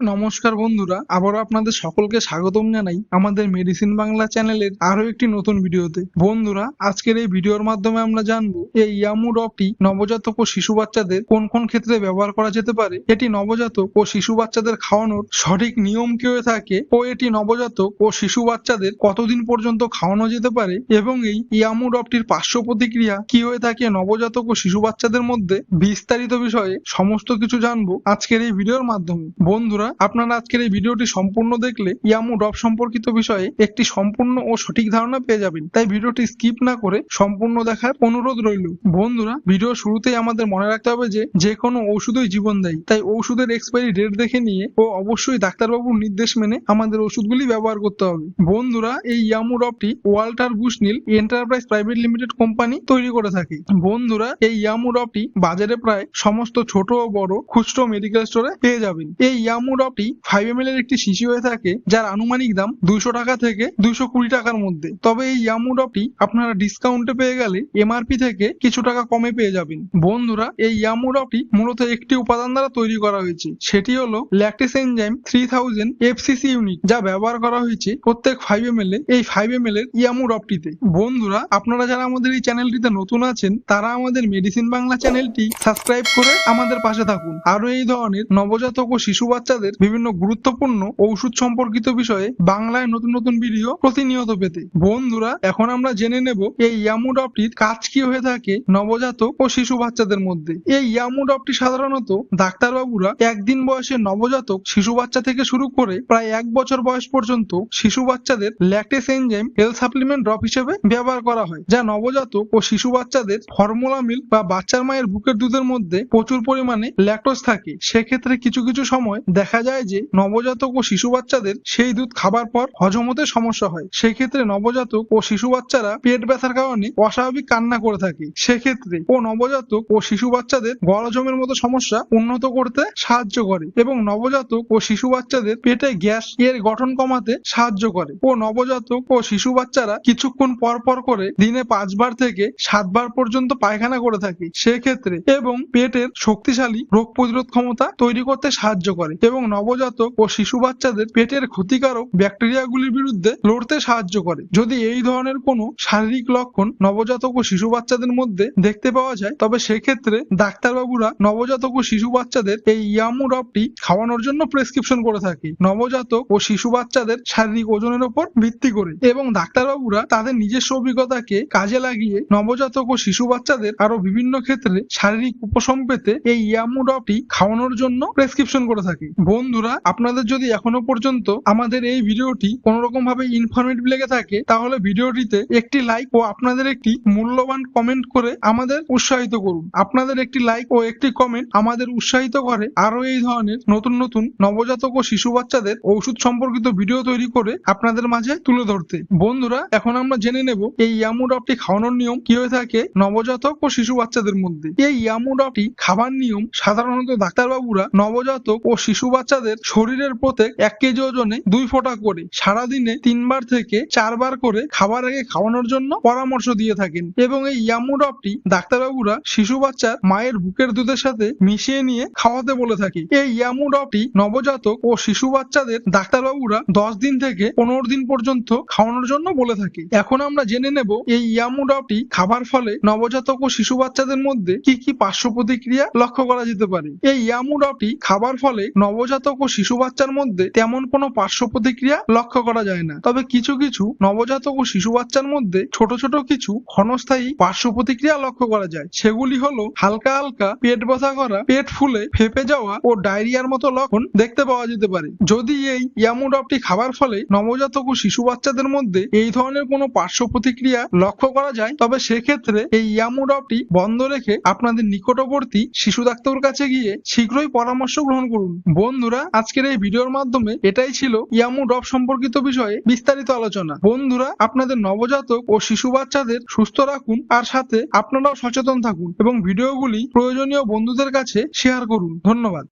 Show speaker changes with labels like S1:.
S1: নমস্কার বন্ধুরা, আবারও আপনাদের সকলকে স্বাগতম জানাই আমাদের মেডিসিন বাংলা চ্যানেলের আরও একটি নতুন ভিডিওতে। বন্ধুরা, আজকের এই ভিডিওর মাধ্যমে আমরা জানব, এই ইয়ামু ড্রপটি নবজাতক ও শিশু বাচ্চাদের কোন কোন ক্ষেত্রে ব্যবহার করা যেতে পারে? এটি নবজাতক ও শিশু বাচ্চাদের খাওয়ানোর সঠিক নিয়ম কি হয়ে থাকে? ও এটি নবজাতক ও শিশু বাচ্চাদের কতদিন পর্যন্ত খাওয়ানো যেতে পারে? এবং এই ইয়ামু ড্রপটির পার্শ্ব প্রতিক্রিয়া কি হয়ে থাকে নবজাতক ও শিশু বাচ্চাদের মধ্যে? বিস্তারিত বিষয়ে সমস্ত কিছু জানব আজকের এই ভিডিওর মাধ্যমে। বন্ধুরা আপনারা আজকের এই ভিডিওটি সম্পূর্ণ দেখলে ইয়ামু ড্রপ সম্পর্কিত বিষয়ে একটি সম্পূর্ণ ও সঠিক ধারণা পেয়ে যাবেন। তাই ভিডিওটি স্কিপ না করে সম্পূর্ণ দেখার অনুরোধ রইল। বন্ধুরা, ভিডিও শুরুতেই আমাদের মনে রাখতে হবে যে যে কোনো ঔষধই জীবন দেয়। তাই ওষুধের এক্সপায়ারি ডেট দেখে নিয়ে ও অবশ্যই ডাক্তারবাবুর নির্দেশ মেনে আমাদের ওষুধগুলি ব্যবহার করতে হবে। বন্ধুরা, এই ইয়ামু ড্রপটি Walter Bushnell enterprise private limited company তৈরি করে থাকে। বন্ধুরা, এই ইয়ামু ড্রপটি বাজারে প্রায় সমস্ত ছোট ও বড় খুচরো মেডিকেল স্টোরে পেয়ে যাবেন। এই ইয়ামু ড্রপটি ফাইভ এম এর একটি শিশি হয়ে থাকে, যার আনুমানিক দাম দুইশো টাকা থেকে দুইশো কুড়ি টাকার মধ্যে। তবে এই ইয়ামু ড্রপটি আপনারা ডিসকাউন্টে পেয়ে গেলে এমআরপি থেকে কিছু টাকা কমে পেয়ে যাবেন। বন্ধুরা, এই ইয়ামু ড্রপটি মূলত একটি উপাদান দ্বারা তৈরি করা হয়েছে। সেটি হলো lactase enzyme three thousand FCC unit যা ব্যবহার করা হয়েছে প্রত্যেক ফাইভ এম এল এই ফাইভ এম এল এর ইয়ামু ড্রপটিতে বন্ধুরা, আপনারা যারা আমাদের এই চ্যানেলটিতে নতুন আছেন, তারা আমাদের মেডিসিন বাংলা চ্যানেলটি সাবস্ক্রাইব করে আমাদের পাশে থাকুন। আরও এই ধরনের নবজাতক ও শিশু বাচ্চাদের বিভিন্ন গুরুত্বপূর্ণ ঔষধ সম্পর্কিত বিষয়ে বাংলায় নতুন নতুন ভিডিও প্রতিনিয়ত পেতে। বন্ধুরা, এখন আমরা জেনে নেব এই ইয়ামু ড্রপটির কাজ কি হয়ে থাকে নবজাতক ও শিশু বাচ্চাদের মধ্যে। এই ইয়ামু ড্রপটি সাধারণত ডাক্তারবাবুরা একদিন বয়সের নবজাতক শিশু বাচ্চা থেকে শুরু করে প্রায় এক বছর বয়স পর্যন্ত শিশু বাচ্চাদের lactase enzyme health supplement drop হিসেবে ব্যবহার করা হয়, যা নবজাতক ও শিশু বাচ্চাদের ফর্মুলা মিল্ক বা বাচ্চার মায়ের বুকের দুধের মধ্যে প্রচুর পরিমাণে ল্যাকটোজ থাকে। সেক্ষেত্রে কিছু কিছু সময় দেখা যায় যে নবজাতক ও শিশু বাচ্চাদের সেই দুধ খাবার পর হজম হতে সমস্যা হয়। সেক্ষেত্রে নবজাতক ও শিশু বাচ্চারা পেট ব্যথার কারণে অস্বাভাবিক কান্না করে থাকে। সেক্ষেত্রে ও নবজাতক ও শিশু বাচ্চাদের গলজমের মতো সমস্যা উন্নত করতে সাহায্য করে এবং নবজাতক ও শিশু বাচ্চাদের পেটে গ্যাস এর গঠন কমাতে সাহায্য করে। ও নবজাতক ও শিশু বাচ্চারা কিছুক্ষণ পর পর করে দিনে পাঁচবার থেকে সাতবার পর্যন্ত পায়খানা করে থাকে। সেক্ষেত্রে এবং পেটের শক্তিশালী রোগ প্রতিরোধ ক্ষমতা তৈরি করতে সাহায্য করে এবং নবজাতক ও শিশু বাচ্চাদের পেটের ক্ষতিকারক ব্যাকটেরিয়াগুলির বিরুদ্ধে লড়তে সাহায্য করে। যদি এই ধরনের কোনো শারীরিক লক্ষণ নবজাতক ও শিশু বাচ্চাদের মধ্যে দেখতে পাওয়া যায়, তবে সেক্ষেত্রে ডাক্তারবাবুরা নবজাতক ও শিশু বাচ্চাদের এই ইয়ামু ড্রপটি খাওয়ানোর জন্য প্রেসক্রিপশন করে থাকে। নবজাতক ও শিশু বাচ্চাদের শারীরিক ওজনের উপর ভিত্তি করে এবং ডাক্তারবাবুরা তাদের নিজস্ব অভিজ্ঞতাকে কাজে লাগিয়ে নবজাতক ও শিশু বাচ্চাদের আরও বিভিন্ন ক্ষেত্রে শারীরিক উপশম পেতে এই ইয়ামু ড্রপটি খাওয়ানোর জন্য প্রেসক্রিপশন করে থাকে। বন্ধুরা, আপনাদের যদি এখনও পর্যন্ত আমাদের এই ভিডিওটি কোনো রকম ভাবে ইনফরমেটিভ লেগে থাকে, তাহলে ভিডিওটিতে একটি লাইক ও আপনাদের একটি মূল্যবান কমেন্ট করে আমাদের উৎসাহিত করুন। আপনাদের একটি লাইক ও একটি কমেন্ট আমাদের উৎসাহিত করে আরও এই ধরনের নতুন নতুন নবজাতক ও শিশু বাচ্চাদের ঔষধ সম্পর্কিত ভিডিও তৈরি করে আপনাদের মাঝে তুলে ধরতে। বন্ধুরা, এখন আমরা জেনে নেব এই ইয়ামু ড্রপটি খাওয়ানোর নিয়ম কি হয়ে থাকে নবজাতক ও শিশু বাচ্চাদের মধ্যে। এই ইয়ামু ড্রপটি খাবার নিয়ম সাধারণত ডাক্তারবাবুরা নবজাতক ও শিশু বাচ্চাদের শরীরের প্রত্যেক এক কেজি ওজনে দুই ফোঁটা করে সারাদিনে তিনবার থেকে চারবার করে খাবার আগে খাওয়ানোর জন্য পরামর্শ দিয়ে থাকেন এবং এই ইয়ামু ড্রপটি ডাক্তারবাবুরা শিশু বাচ্চার মায়ের বুকের দুধের সাথে মিশিয়ে নিয়ে খাওয়াতে বলে থাকে। এই ইয়ামু ড্রপটি নবজাতক ও শিশু বাচ্চাদের ডাক্তারবাবুরা দশ দিন থেকে পনেরো দিন পর্যন্ত খাওয়ানোর জন্য বলে থাকে। এখন আমরা জেনে নেব এই ইয়ামু ড্রপটি খাবার ফলে নবজাতক ও শিশু বাচ্চাদের মধ্যে কি কি পার্শ্ব প্রতিক্রিয়া লক্ষ্য করা যেতে পারে। এই ইয়ামু ড্রপটি খাবার ফলে নবজাতক ও শিশু বাচ্চার মধ্যে তেমন কোনো পার্শ্ব প্রতিক্রিয়া লক্ষ্য করা যায় না। তবে কিছু কিছু নবজাতক ও শিশু বাচ্চার মধ্যে ছোট ছোট কিছু ক্ষণস্থায়ী পার্শ্ব প্রতিক্রিয়া লক্ষ্য করা যায়। সেগুলি হলো হালকা হালকা পেট ব্যথা করা, পেট ফুলে, ফেপে যাওয়া ও ডায়রিয়ার মতো লক্ষণ দেখতে পাওয়া যেতে পারে। যদি এই ইয়ামু ড্রপটি খাবার ফলে নবজাতক ও শিশু বাচ্চাদের মধ্যে এই ধরনের কোনো পার্শ্ব প্রতিক্রিয়া লক্ষ্য করা যায়, তবে সেক্ষেত্রে এই ইয়ামু ড্রপটি বন্ধ রেখে আপনাদের নিকটবর্তী শিশু ডাক্তারের কাছে গিয়ে শীঘ্রই পরামর্শ গ্রহণ করুন। বন্ধুরা, আজকের এই ভিডিওর মাধ্যমে এটাই ছিল ইয়ামু ড্রপ সম্পর্কিত বিষয়ে বিস্তারিত আলোচনা। বন্ধুরা, আপনাদের নবজাতক ও শিশু বাচ্চাদের সুস্থ রাখুন, আর সাথে আপনারাও সচেতন থাকুন এবং ভিডিওগুলি প্রয়োজনীয় বন্ধুদের কাছে শেয়ার করুন। ধন্যবাদ।